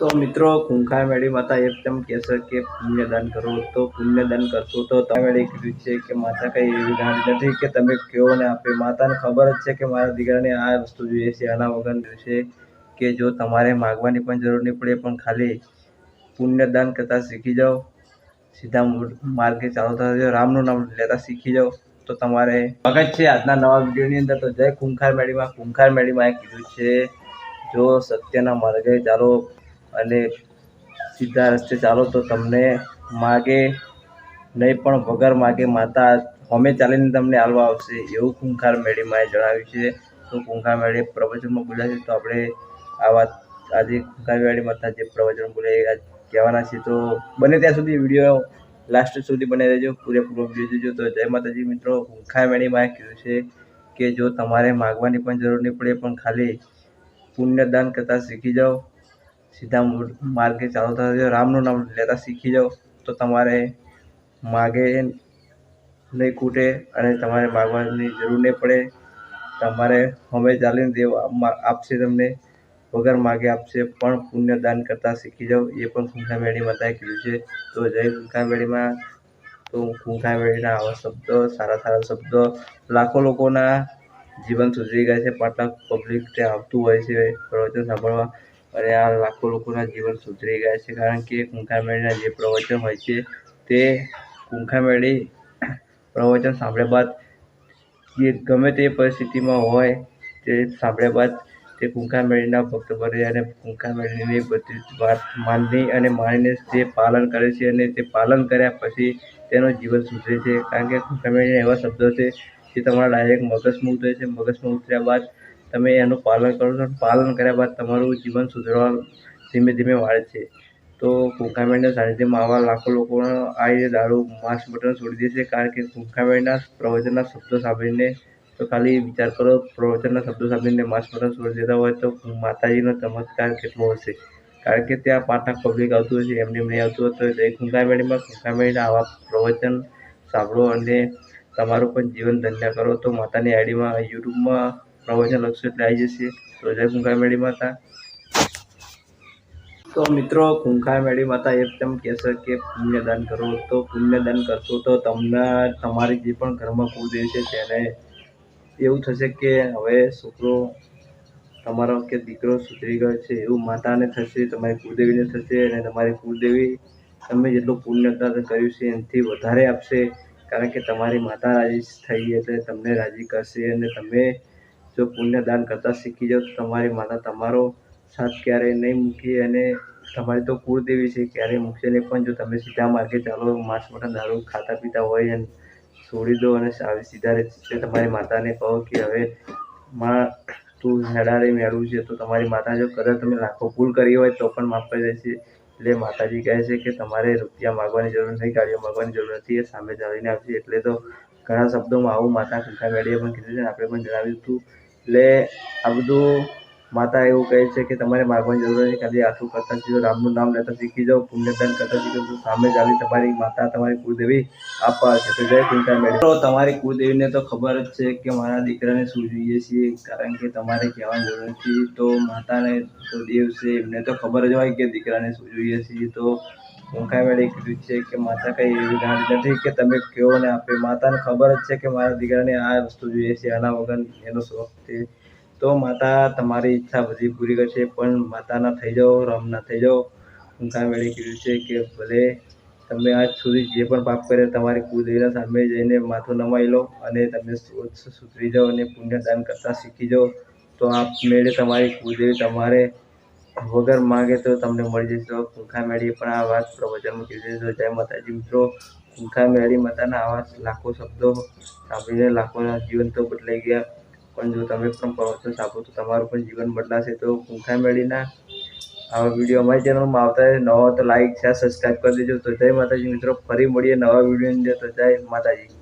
તો મિત્રો કુંખાર મેળી માતા એકદમ કહેશે કે પુણ્યદાન કરો. તો પુણ્યદાન કરશો તો તમે કીધું છે કે માતા કઈ એવી ગાંડી નથી કે તમે કયો ને આપે. માતાને ખબર જ છે કે મારા દીકરાને આ વસ્તુ જોઈએ છે, આના વગર છે કે જો તમારે માગવાની પણ જરૂર નહીં પડે, પણ ખાલી પુણ્યદાન કરતાં શીખી જાઓ. સીધા માર્ગે ચાલુ થતા રામનું નામ લેતા શીખી જાઓ. તો તમારે મગજ છે આજના નવા વિડીયોની અંદર. તો જય કુંખાર મેળીમાં. કુંખાર મેળીમાં એ કીધું છે, જો સત્યના માર્ગે ચાલો અને સીધા રસ્તે ચાલો તો તમને માગે, નહીં પણ વગર માગે માતા અમે ચાલીને તમને હાલવા આવશે એવું કુંખાર મેળીમાં જણાવ્યું છે. તો કુંખાર મેળી પ્રવચનમાં બોલ્યા છે તો આપણે આ વાત આજે કુંખાર મેળી માતા જે પ્રવચન બોલે એ કહેવાના છે. તો બને ત્યાં સુધી વીડિયો લાસ્ટ સુધી બનાવી રહેજો પૂરેપૂરો વીડિયો જોજો. તો જય માતાજી મિત્રો, કુંખાર મેળીમાં કીધું છે કે જો તમારે માગવાની પણ જરૂર નહીં પડે પણ ખાલી પુણ્યદાન કરતાં શીખી જાઓ. સીધા માર્ગે ચાલુ થતા રામનું નામ લેતા શીખી જાઓ તો તમારે માગે નહીં ખૂટે અને તમારે માગવાની જરૂર નહીં પડે. તમારે હવે ચાલીને દેવ આપશે તમને, વગર માગે આપશે, પણ પુણ્ય દાન કરતાં શીખી જાઓ. એ પણ કુંખા મેળી માતાએ કીધું છે. તો જય કુંખા તો કુંખા આવા શબ્દો, સારા સારા શબ્દો. લાખો લોકોના જીવન સુધરી ગયા છે. પાટલા પબ્લિક ત્યાં આવતું હોય છે. પ્રવચન સાંભળવા. અને આ લાખો લોકોના જીવન સુધરી ગયા છે, કારણ કે કુંખામેળીના જે પ્રવચન હોય છે, તે કુંખામેળી પ્રવચન સાંભળ્યા બાદ જે ગમે તે પરિસ્થિતિમાં હોય, તે સાંભળ્યા બાદ તે કુંખામેળીના ભક્ત બને અને કુંખામેળીની બધી વાત માની અને માનીને તે પાલન કરે છે અને તે પાલન કર્યા પછી તેનું જીવન સુધરે છે. કારણ કે કુંખામેળીના એવા શબ્દો છે, જે તમારા ડાયરેક્ટ મગજમાં ઉતરે છે. મગજમાં ઉતર્યા બાદ તમે એનું પાલન કરો છો. પાલન કર્યા બાદ તમારું જીવન સુધરવા ધીમે ધીમે વાળે છે. તો કુંખામેળના સાનિધ્યમાં આવા લાખો લોકો આવીને દારૂ, માંસ, મટન છોડી દે છે. કારણ કે કુંખામેળના પ્રવચનના શબ્દો સાંભળીને તો ખાલી વિચાર કરો, પ્રવચનના શબ્દો સાંભળીને માંસ, મટન છોડી દેતા હોય તો માતાજીનો ચમત્કાર કેટલો હશે? કારણ કે ત્યાં પાંચ પબ્લિક આવતું હોય છે, એમને નહીં આવતું હોય તો એ કુંખામેળીમાં કુંખામેળીના આવા પ્રવચન સાંભળો અને તમારું પણ જીવન ધન્ય કરો. તો માતાની આઈડીમાં, યુટ્યુબમાં પ્રવચન લખશું એટલે આવી જશે. તો જય કુંખાર મેળી માતા. તો મિત્રો કુંખાર મેળી માતા એકદમ કહેશે કે પુણ્યદાન કરો. તો પુણ્યદાન કરશો તો તમને, તમારી જે પણ ઘરમાં કુળદેવ છે તેને એવું થશે કે હવે છોકરો તમારો કે દીકરો સુધરી ગયો છે એવું માતાને થશે, તમારી કુળદેવીને થશે અને તમારી કુળદેવી તમે જેટલું પુણ્યદાન કર્યું છે એનાથી વધારે આપશે. કારણ કે તમારી માતા રાજી થઈ એટલે તમને રાજી કરશે અને તમે જો પુણ્યદાન કરતાં શીખી જાઓ તો તમારી માતા તમારો સાથ ક્યારેય નહીં મૂકી અને તમારી તો કુળદેવી છે, ક્યારેય મૂકશે નહીં. પણ જો તમે સીધા માર્ગે ચાલો, માંસ મટન દારૂ ખાતા પીતા હોય અને છોડી દો અને સીધા રીતે તમારી માતાને કહો કે હવે માં, તું હેડારે મેળવું છે. તો તમારી માતા જો કદાચ તમે લાખો ભૂલ કરી હોય તો પણ માફ કરી દેશે એટલે માતાજી કહે છે કે તમારે રૂપિયા માગવાની જરૂર નહીં, ગાડીઓ માગવાની જરૂર નથી. એ સામે ચાલીને આપશે એટલે તો ઘણા શબ્દોમાં આવું માતા મેળીએ પણ કીધું છે આપણે પણ જણાવ્યું હતું. એટલે આ બધું માતા એવું કહે છે કે તમારે માગવાની જરૂર નથી, ખાલી આટલું કરતા શીખો રામનું નામ લેતા શીખી જાઓ પુણ્યદાન કરતા શીખો તો સામે ચાલી તમારી માતા તમારી કુળદેવી આપવા છે. તો જય કુંઠા મેળવી તમારી કુળદેવીને તો ખબર જ છે કે મારા દીકરાને શું જોઈએ છીએ, કારણ કે તમારે કહેવાની જરૂર નથી. તો માતાને તો દેવ છે, એમને તો ખબર જ હોય કે દીકરાને શું જોઈએ છીએ. તો કુંખા મેળે કીધું છે કે માતા કઈ એવી ગાંડી નથી કે તમે કયો ને આપે. માતાને ખબર જ છે કે મારા દીકરાને આ વસ્તુ જોઈએ છે, આના વગર એનો શોખ છે. તો માતા તમારી ઈચ્છા બધી પૂરી કરશે, પણ માતાના થઈ જાઓ રામના થઈ જાઓ. કુંખા મેળે કીધું છે કે ભલે તમે આજ સુધી જે પણ પાપ કરે તમારી કુદેવીના સામે જઈને માથું નમાઈ લો અને તમે સુધરી જાઓ અને પુણ્યદાન કરતાં શીખી જાઓ, તો આપ મેળે તમારી કુદેવી તમારે વગર માગે તો તમને મળી જશે. તો કુંખા મેળીએ પણ આ વાત પ્રવચનમાં કીધી છે. જય માતાજી મિત્રો કુંખા મેળી માતાના આવા લાખો શબ્દો સાંભળીને લાખોના જીવન તો બદલાઈ ગયા. પણ જો તમે પણ પ્રવચન સાંભળો તો તમારું પણ જીવન બદલાશે. તો પૂંખા મેળીના આવા વીડિયો અમારી ચેનલમાં આવતા હોય નવા તો લાઈક શેર સબસ્ક્રાઈબ કરી દેજો. તો જય માતાજી મિત્રો. ફરી મળીએ નવા વિડીયોની અંદર. તો જય માતાજી.